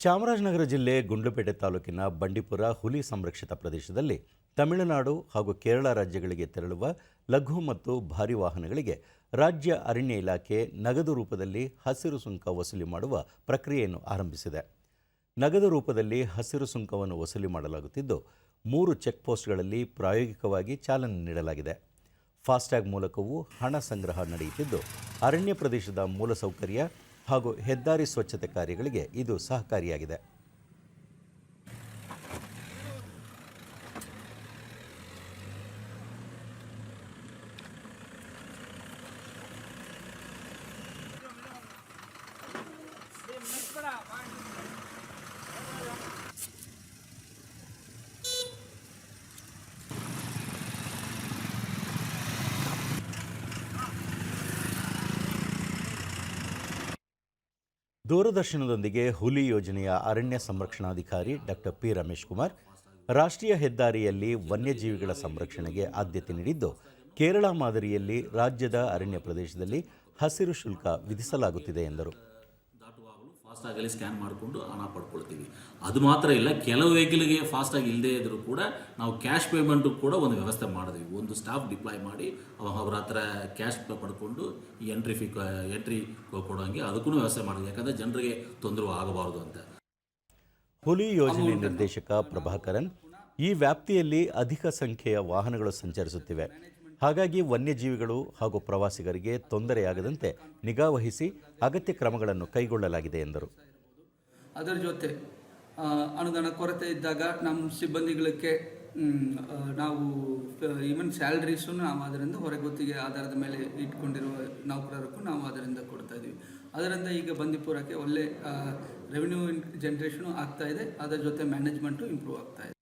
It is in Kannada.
ಚಾಮರಾಜನಗರ ಜಿಲ್ಲೆ ಗುಂಡ್ಲುಪೇಟೆ ತಾಲೂಕಿನ ಬಂಡೀಪುರ ಹುಲಿ ಸಂರಕ್ಷಿತ ಪ್ರದೇಶದಲ್ಲಿ ತಮಿಳುನಾಡು ಹಾಗೂ ಕೇರಳ ರಾಜ್ಯಗಳಿಗೆ ತೆರಳುವ ಲಘು ಮತ್ತು ಭಾರಿ ವಾಹನಗಳಿಗೆ ರಾಜ್ಯ ಅರಣ್ಯ ಇಲಾಖೆ ನಗದು ರೂಪದಲ್ಲಿ ಹಸಿರು ಸುಂಕ ವಸೂಲಿ ಮಾಡುವ ಪ್ರಕ್ರಿಯೆಯನ್ನು ಆರಂಭಿಸಿದೆ. ನಗದು ರೂಪದಲ್ಲಿ ಹಸಿರು ಸುಂಕವನ್ನು ವಸೂಲಿ ಮಾಡಲಾಗುತ್ತಿದ್ದು, ಮೂರು ಚೆಕ್ ಪೋಸ್ಟ್ಗಳಲ್ಲಿ ಪ್ರಾಯೋಗಿಕವಾಗಿ ಚಾಲನೆ ನೀಡಲಾಗಿದೆ. ಫಾಸ್ಟ್ಯಾಗ್ ಮೂಲಕವೂ ಹಣ ಸಂಗ್ರಹ ನಡೆಯುತ್ತಿದ್ದು, ಅರಣ್ಯ ಪ್ರದೇಶದ ಮೂಲಸೌಕರ್ಯ ಹಾಗೂ ಹೆದ್ದಾರಿ ಸ್ವಚ್ಛತೆ ಕಾರ್ಯಗಳಿಗೆ ಇದು ಸಹಕಾರಿಯಾಗಿದೆ. ದೂರದರ್ಶನದೊಂದಿಗೆ ಹುಲಿ ಯೋಜನೆಯ ಅರಣ್ಯ ಸಂರಕ್ಷಣಾಧಿಕಾರಿ ಡಾಕ್ಟರ್ ಪಿ ರಮೇಶ್ ಕುಮಾರ್ ರಾಷ್ಟ್ರೀಯ ಹೆದ್ದಾರಿಯಲ್ಲಿ ವನ್ಯಜೀವಿಗಳ ಸಂರಕ್ಷಣೆಗೆ ಆದ್ಯತೆ ನೀಡಿದ್ದು, ಕೇರಳ ಮಾದರಿಯಲ್ಲಿ ರಾಜ್ಯದ ಅರಣ್ಯ ಪ್ರದೇಶದಲ್ಲಿ ಹಸಿರು ಶುಲ್ಕ ವಿಧಿಸಲಾಗುತ್ತಿದೆ ಎಂದರು. ಫಾಸ್ಟಾಗಲ್ಲಿ ಸ್ಕ್ಯಾನ್ ಮಾಡಿಕೊಂಡು ಹಣ ಪಡ್ಕೊಳ್ತೀವಿ. ಅದು ಮಾತ್ರ ಇಲ್ಲ ಕೆಲವು ವೆಹಿಕಲ್ಗೆ ಫಾಸ್ಟಾಗಿ ಇಲ್ಲದೇ ಇದ್ದರೂ ಕೂಡ ನಾವು ಕ್ಯಾಶ್ ಪೇಮೆಂಟು ಕೂಡ ಒಂದು ವ್ಯವಸ್ಥೆ ಮಾಡಿದ್ವಿ. ಒಂದು ಸ್ಟಾಫ್ ಡಿಪ್ಲಾಯ್ ಮಾಡಿ ಅವ- ಅವ್ರ ಹತ್ರ ಕ್ಯಾಶ್ ಪಡ್ಕೊಂಡು ಈ ಎಂಟ್ರಿ ಫಿ ಎಂಟ್ರಿ ಕೊಡೋಂಗೆ ಅದಕ್ಕೂ ವ್ಯವಸ್ಥೆ ಮಾಡಿದ್ವಿ. ಯಾಕಂದರೆ ಜನರಿಗೆ ತೊಂದರೆ ಆಗಬಾರದು ಅಂತ. ಹುಲಿ ಯೋಜನೆ ನಿರ್ದೇಶಕ ಪ್ರಭಾಕರನ್ ಈ ವ್ಯಾಪ್ತಿಯಲ್ಲಿ ಅಧಿಕ ಸಂಖ್ಯೆಯ ವಾಹನಗಳು ಸಂಚರಿಸುತ್ತಿವೆ. ಹಾಗಾಗಿ ವನ್ಯಜೀವಿಗಳು ಹಾಗೂ ಪ್ರವಾಸಿಗರಿಗೆ ತೊಂದರೆಯಾಗದಂತೆ ನಿಗಾವಹಿಸಿ ಅಗತ್ಯ ಕ್ರಮಗಳನ್ನು ಕೈಗೊಳ್ಳಲಾಗಿದೆ ಎಂದರು. ಅದರ ಜೊತೆ ಅನುದಾನ ಕೊರತೆ ಇದ್ದಾಗ ನಮ್ಮ ಸಿಬ್ಬಂದಿಗಳಿಗೆ ನಾವು ಈವನ್ ಸ್ಯಾಲ್ರೀಸು ನಾವು ಅದರಿಂದ ಹೊರಗೊತ್ತಿಗೆ ಆಧಾರದ ಮೇಲೆ ಇಟ್ಕೊಂಡಿರುವ ನೌಕರರಕ್ಕೂ ನಾವು ಅದರಿಂದ ಕೊಡ್ತಾ ಇದ್ದೀವಿ ಅದರಿಂದ ಈಗ ಬಂದಿಪುರಕ್ಕೆ ಒಳ್ಳೆ ರೆವಿನ್ಯೂ ಜನ್ರೇಷನು ಆಗ್ತಾ ಇದೆ. ಅದರ ಜೊತೆ ಮ್ಯಾನೇಜ್ಮೆಂಟು ಇಂಪ್ರೂವ್ ಆಗ್ತಾ ಇದೆ.